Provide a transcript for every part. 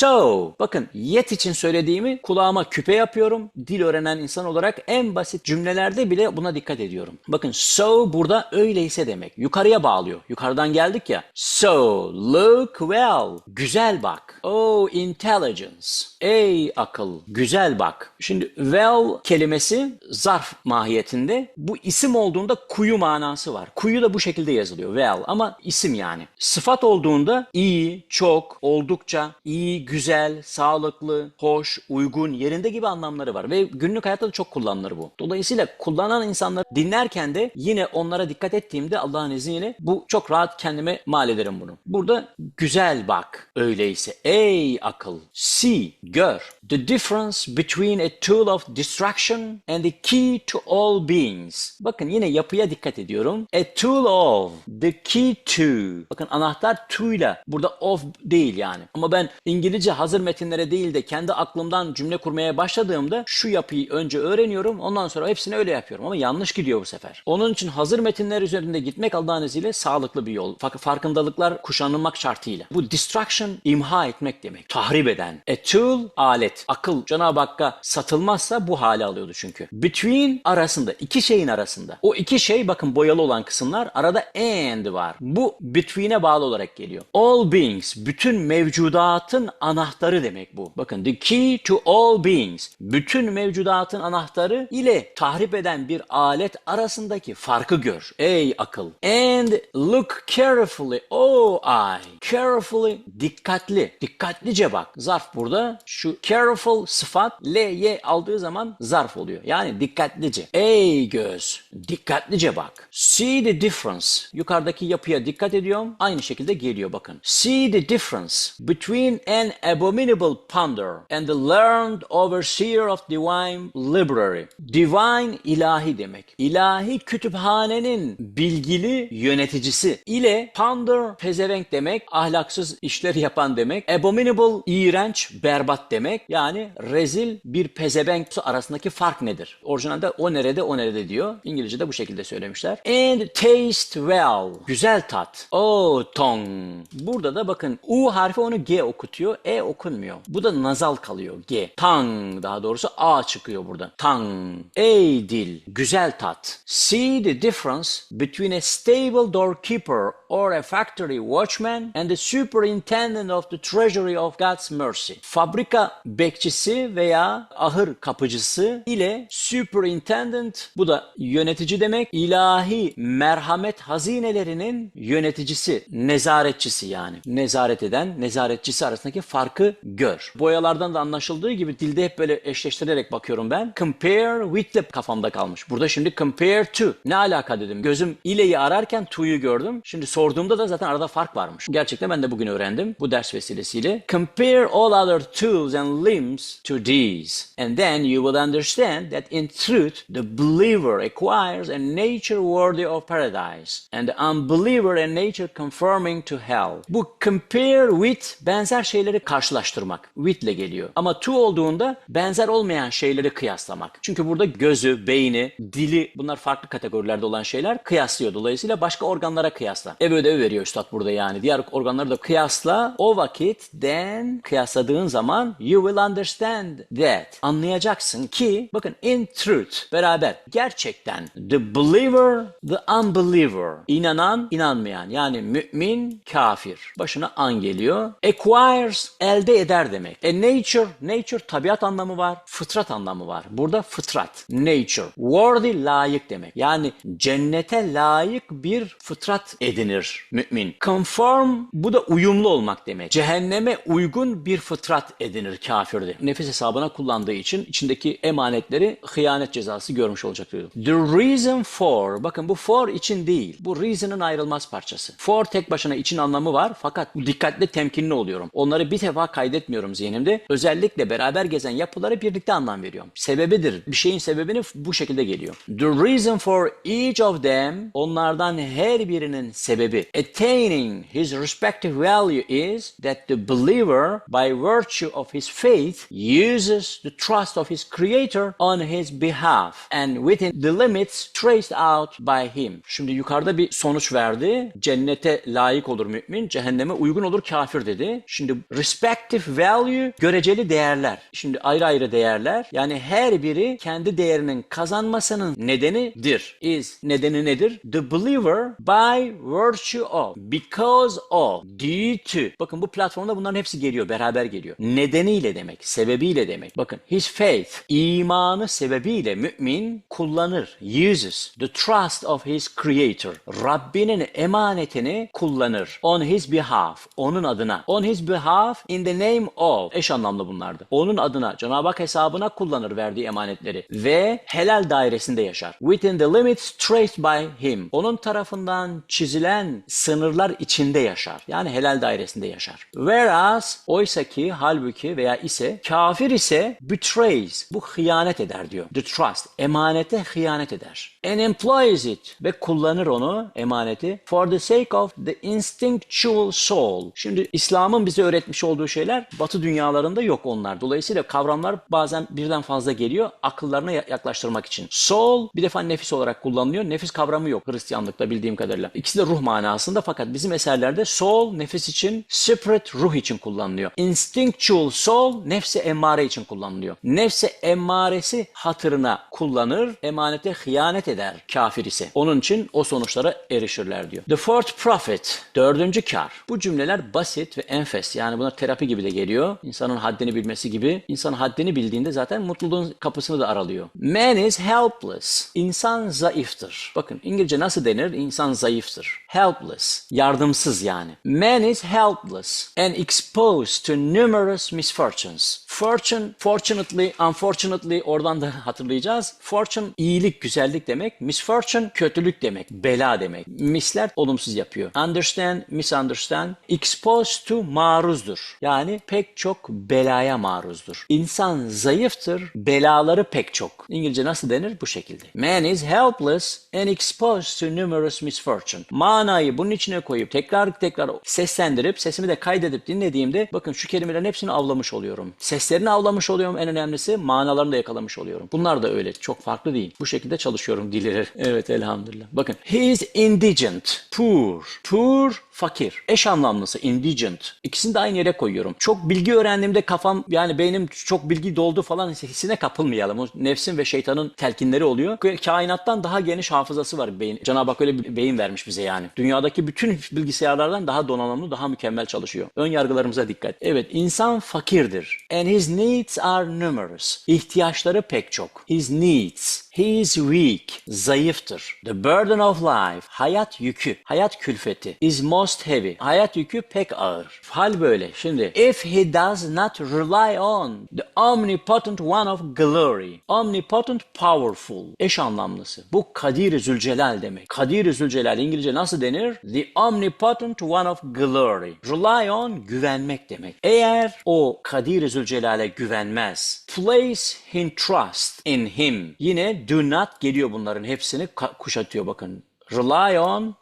So, bakın yet için söylediğimi kulağıma küpe yapıyorum. Dil öğrenen insan olarak en basit cümlelerde bile buna dikkat ediyorum. Bakın so burada öyleyse demek. Yukarıya bağlıyor. Yukarıdan geldik ya. So, look well. Güzel bak. Oh, intelligence. Ey akıl. Güzel bak. Şimdi well kelimesi zarf mahiyetinde. Bu isim olduğunda kuyu manası var. Kuyu da bu şekilde yazılıyor. Well ama isim yani. Sıfat olduğunda iyi, çok, oldukça, iyi, güzel, sağlıklı, hoş, uygun, yerinde gibi anlamları var. Ve günlük hayatta da çok kullanılır bu. Dolayısıyla kullanan insanları dinlerken de yine onlara dikkat ettiğimde Allah'ın izniyle bu çok rahat kendime mal ederim bunu. Burada güzel bak öyleyse. Ey akıl. See, gör. The difference between a tool of distraction and the key to all beings. Bakın yine yapıya dikkat ediyorum. A tool of, the key to. Bakın anahtar to ile burada of değil yani. Ama ben İngilizce hazır metinlere değil de kendi aklımdan cümle kurmaya başladığımda şu yapıyı önce öğreniyorum. Ondan sonra hepsini öyle yapıyorum. Ama yanlış gidiyor bu sefer. Onun için hazır metinler üzerinde gitmek Allah'ın izniyle sağlıklı bir yol. Fakat farkındalıklar kuşanılmak şartıyla. Bu distraction imha etmek demek. Tahrip eden. A tool alet. Akıl Cenab-ı Hakk'a satılmazsa bu hale alıyordu çünkü. Between arasında. iki şeyin arasında. O iki şey bakın boyalı olan kısımlar arada and var. Bu between'e bağlı olarak geliyor. All beings. Bütün mevcudatın anahtarı demek bu. Bakın the key to all beings. Bütün mevcudatın anahtarı ile tahrip eden bir alet arasındaki farkı gör. Ey akıl. And look carefully. Oh eye. Carefully. Dikkatli. Dikkatlice bak. Zarf burada. Şu careful sıfat L, Y aldığı zaman zarf oluyor. Yani dikkatlice. Ey göz. Dikkatlice bak. See the difference. Yukarıdaki yapıya dikkat ediyorum. Aynı şekilde geliyor bakın. See the difference between an abominable ponder and the learned overseer of divine library. Divine ilahi demek. İlahi kütüphanenin bilgili yöneticisi ile ponder pezevenk demek. Ahlaksız işler yapan demek. Abominable iğrenç, berbat demek. Yani rezil bir pezevenk arasındaki fark nedir? Orijinalde o nerede o nerede diyor. İngilizce'de bu şekilde söylemişler. And taste well. Güzel tat. Oh tongue. Burada da bakın U harfi onu G okutuyor. E okunmuyor. Bu da nazal kalıyor. G. Tongue daha doğrusu A çıkıyor burada. Tongue. Ey dil. Güzel tat. See the difference between a stable doorkeeper or a factory watchman and the superintendent of the treasury of God's mercy. Fabrika bekçisi veya ahır kapıcısı ile superintendent bu da yönetici demek. İlahi merhamet hazinelerinin yöneticisi, nezaretçisi yani. Nezaret eden, nezaretçisi arasındaki farkı gör. Boyalardan da anlaşıldığı gibi dilde hep böyle eşleştirerek bakıyorum ben. Compare with de kafamda kalmış. Burada şimdi compare to. Ne alaka dedim. Gözüm ileyi ararken to'yu gördüm. Şimdi sorduğumda da zaten arada fark varmış. Gerçekten ben de bugün öğrendim bu ders vesilesiyle. Compare all other tools and limbs to these. And then you will understand that in truth the believer acquires a nature worthy of paradise and the unbeliever a nature conforming to hell. Bu compare with benzer şeyleri karşılaştırmak. With ile geliyor. Ama to olduğunda benzer olmayan şeyleri kıyaslamak. Çünkü burada gözü, beyni, dili bunlar farklı kategorilerde olan şeyler kıyaslıyor. Dolayısıyla başka organlara kıyasla. Ev ödevi veriyor üstad burada yani. Diğer organları da kıyasla. O vakit then kıyasladığın zaman you will understand that. Anlayacaksın ki bakın in truth beraber gerçekten the believer the unbeliever inanan inanmayan yani mümin kafir başına an geliyor. Acquires elde eder demek. A nature nature tabiat anlamı var fıtrat anlamı var. Burada fıtrat nature worthy layık demek. Yani cennete layık bir fıtrat edinir mümin. Conform bu da uyumlu olmak demek. Cehenneme uygun bir fıtrat edinir kafirde. Nefis hesabına kullandığı için içindeki emanetleri hıyanet cezası görmüş olacak diyor. The reason for bakın bu for için değil. Bu reason'ın ayrılmaz parçası. For tek başına için anlamı var fakat dikkatli temkinli oluyorum. Onları bir defa kaydetmiyorum zihnimde. Özellikle beraber gezen yapıları birlikte anlam veriyorum. Sebebidir. Bir şeyin sebebini bu şekilde geliyor. The reason for each of them onlardan her birinin sebebi attaining his respective value is that the believer by virtue of his faith uses the trust of his creator on his behalf and within the limits traced out by him. Şimdi yukarıda bir sonuç verdi. Cennete layık olur mümin, cehenneme uygun olur kafir dedi. Şimdi respective value göreceli değerler. Şimdi ayrı ayrı değerler. Yani her biri kendi değerinin kazanmasının nedenidir. Is nedeni nedir? The believer by virtue of, because of, due to. Bakın bu platformda bunların hepsi geliyor, beraber geliyor. Nedeniyle demek, sebebiyle demek. Bakın his faith, imanı sebebiyle mümin kullanır, uses the trust of his creator. Rabbinin emanetini kullanır. On his behalf, onun adına. On his behalf in the name of. Eş anlamlı bunlardı. Onun adına, Cenab-ı Hak hesabına kullanır verdiği emanetleri. Ve helal dairesinde yaşar. Within the limits traced by him. Onun tarafından çizilen sınırlar içinde yaşar. Yani helal dairesinde yaşar. Whereas oysa ki halbuki veya ise kafir ise betrays. Bu hıyanet eder diyor. The trust. Emanete hıyanet eder. And employs it. Ve kullanır onu emaneti for the sake of the instinctual soul. Şimdi İslam'ın bize öğretmiş olduğu şeyler batı dünyalarında yok onlar. Dolayısıyla kavramlar bazen birden fazla geliyor akıllarına ya- yaklaştırmak için. Soul bir defa nefis olarak kullanılıyor. Nefis kavramı yok Hristiyanlıkta bildiğim kadarıyla. İkisi de ruh manasında fakat bizim eserlerde soul nefis için, spirit ruh için kullanılıyor. Instinctual soul nefsi emmare için kullanılıyor. Nefsi emmaresi hatırına kullanır, emanete hıyanet eder kafir ise. Onun için o sonuçlara erişirler diyor. The fourth prophet, dördüncü kar. Bu cümleler basit ve enfes. Yani buna terapi gibi de geliyor. İnsanın haddini bilmesi gibi. İnsan haddini bildiğinde zaten mutluluğun kapısını da aralıyor. Man is helpless. İnsan zayıftır. Bakın İngilizce nasıl denir? İnsan zayıftır. Helpless. Yardımsız yani. Man is helpless and exposed to numerous misfortunes. Fortune, fortunately, unfortunately oradan da hatırlayacağız. Fortune iyilik, güzellik demek. Misfortune kötülük demek. Bela demek. Misler olumsuz yapıyor. Understand, misunderstand. Exposed to maruzdur. Yani pek çok belaya maruzdur. İnsan zayıftır, belaları pek çok. İngilizce nasıl denir? Bu şekilde. Man is helpless and exposed to numerous misfortune. Manayı bunun içine koyup tekrar tekrar seslendirip sesimi de kaydedip dinlediğimde bakın şu kelimelerin hepsini avlamış oluyorum. Seslerini avlamış oluyorum en önemlisi manalarını da yakalamış oluyorum. Bunlar da öyle çok farklı değil. Bu şekilde çalışıyorum dilleri. Evet elhamdülillah. Bakın he is indigent, poor. Poor fakir. Eş anlamlısı indigent. İkisini de aynı yere koyuyorum. Çok bilgi öğrendiğimde kafam yani beynim çok bilgi doldu falan hissine kapılmayalım. O nefsin ve şeytanın telkinleri oluyor. Kainattan daha geniş hafızası var beyin. Cenab-ı Hak öyle bir beyin vermiş bize yani. Dünyadaki bütün bilgisayarlardan daha donanımlı, daha mükemmel çalışıyor. Ön yargılarımıza dikkat. Evet, insan fakirdir. And his needs are numerous. İhtiyaçları pek çok. His needs. He is weak. Zayıftır. The burden of life. Hayat yükü. Hayat külfeti. Is most heavy. Hayat yükü pek ağır. Hal böyle. Şimdi if he does not rely on the omnipotent one of glory. Omnipotent powerful. Eş anlamlısı. Bu Kadir-i Zülcelal demek. Kadir-i Zülcelal İngilizce nasıl denir? The omnipotent one of glory. Rely on güvenmek demek. Eğer o Kadir-i Zülcelal'e güvenmez. Place in trust in him. Yine do not geliyor bunların hepsini kuşatıyor bakın. Rely on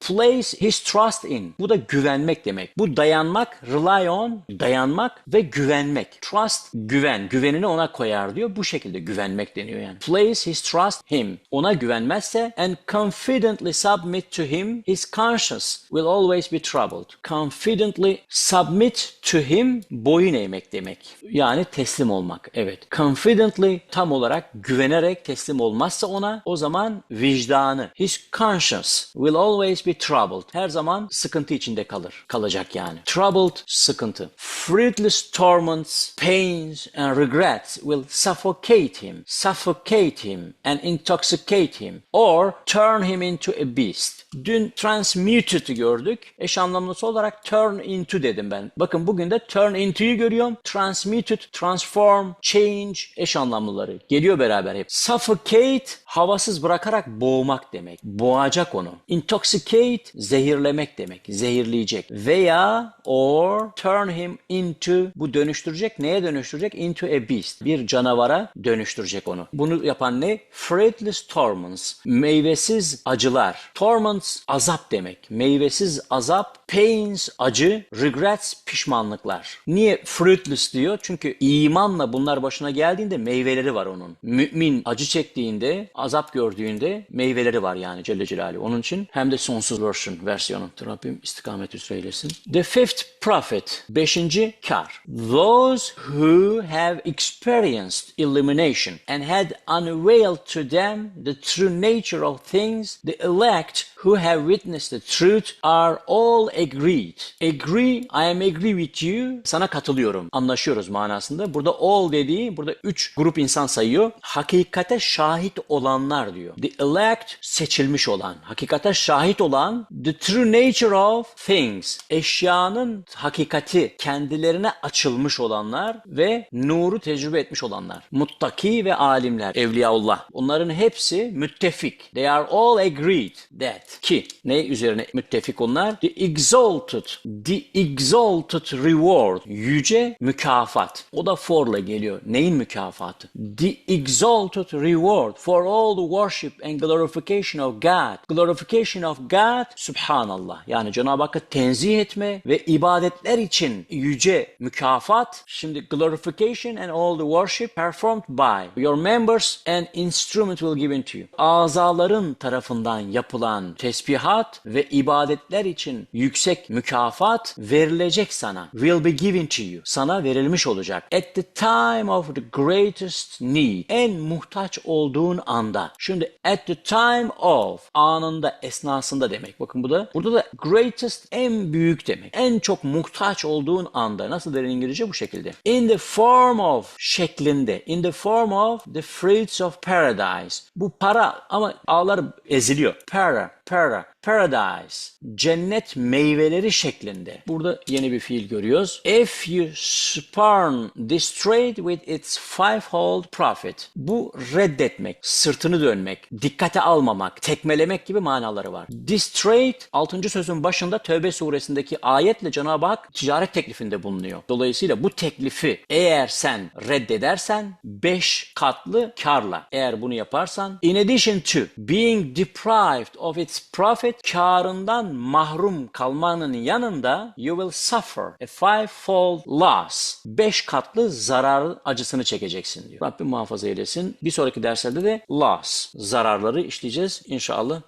Place his trust in. Bu da güvenmek demek. Bu dayanmak, rely on, dayanmak ve güvenmek. Trust, güven. Güvenini ona koyar diyor. Bu şekilde güvenmek deniyor yani. Place his trust him. Ona güvenmezse and confidently submit to him, his conscience will always be troubled. Confidently submit to him, boyun eğmek demek. Yani teslim olmak. Evet. Confidently tam olarak güvenerek teslim olmazsa ona o zaman vicdanı, his conscience will always be troubled. Her zaman sıkıntı içinde kalır. Kalacak yani. Troubled, sıkıntı. Fruitless torments, pains and regrets will suffocate him. Suffocate him and intoxicate him. Or turn him into a beast. Dün transmuted'ı gördük. Eş anlamlısı olarak turn into dedim ben. Bakın bugün de turn into'yu görüyorum. Transmuted, transform, change eş anlamlıları. Geliyor beraber hep. Suffocate, havasız bırakarak boğmak demek. Boğacak onu. Intoxicate, zehirlemek demek. Zehirleyecek. Veya or turn him into, bu dönüştürecek. Neye dönüştürecek? Into a beast. Bir canavara dönüştürecek onu. Bunu yapan ne? Fruitless torments. Meyvesiz acılar. Torments azap demek. Meyvesiz azap pains acı, regrets pişmanlıklar. Niye fruitless diyor? Çünkü imanla bunlar başına geldiğinde meyveleri var onun. Mümin acı çektiğinde, azap gördüğünde meyveleri var yani Celle Celaluhu. Onun için hem de sonsuz version, versiyonu. Rabbim istikamet üzere eylesin. The fifth prophet, beşinci kar. Those who have experienced illumination and had unveiled to them the true nature of things, the elect who have witnessed the truth are all agreed. Agree, I am agree with you. Sana katılıyorum. Anlaşıyoruz manasında. Burada all dediği, burada üç grup insan sayıyor. Hakikate şahit olanlar diyor. The elect, seçilmiş olan. Hakikate şahit olan. The true nature of things. Eşyanın hakikati kendilerine açılmış olanlar ve nuru tecrübe etmiş olanlar. Muttaki ve alimler, evliyaullah. Onların hepsi müttefik. They are all agreed that ki ne üzerine müttefik onlar? The exalted, the exalted reward, yüce mükafat. O da for'la geliyor. Neyin mükafatı? The exalted reward for all the worship and glorification of God. Glorification of God, subhanallah. Yani Cenab-ı Hakk'ı tenzih etme ve ibadetler için yüce mükafat. Şimdi glorification and all the worship performed by your members and instrument will given to you. Azaların tarafından yapılan tesbihat ve ibadetler için yüksek mükafat verilecek sana. Will be given to you. Sana verilmiş olacak. At the time of the greatest need. En muhtaç olduğun anda. Şimdi at the time of anında esnasında demek. Bakın bu da burada da greatest en büyük demek. En çok muhtaç olduğun anda. Nasıl der İngilizce bu şekilde. In the form of şeklinde. In the form of the fruits of paradise. Bu para ama ağlar eziliyor. Para, para, paradise. Cennet meyveleri şeklinde. Burada yeni bir fiil görüyoruz. If you spurn this trade with its fivefold profit. Bu reddetmek, sırtını dönmek, dikkate almamak, tekmelemek gibi manaları var. This trade 6. sözün başında Tövbe suresindeki ayetle Cenab-ı Hak ticaret teklifinde bulunuyor. Dolayısıyla bu teklifi eğer sen reddedersen 5 katlı karla eğer bunu yaparsan in addition to being deprived of its profit karından mahrum kalmanın yanında you will suffer a fivefold loss. 5 katlı zarar acısını çekeceksin diyor. Rabbim muhafaza eylesin. Bir sonraki derslerde de loss zararları işleyeceğiz inşallah.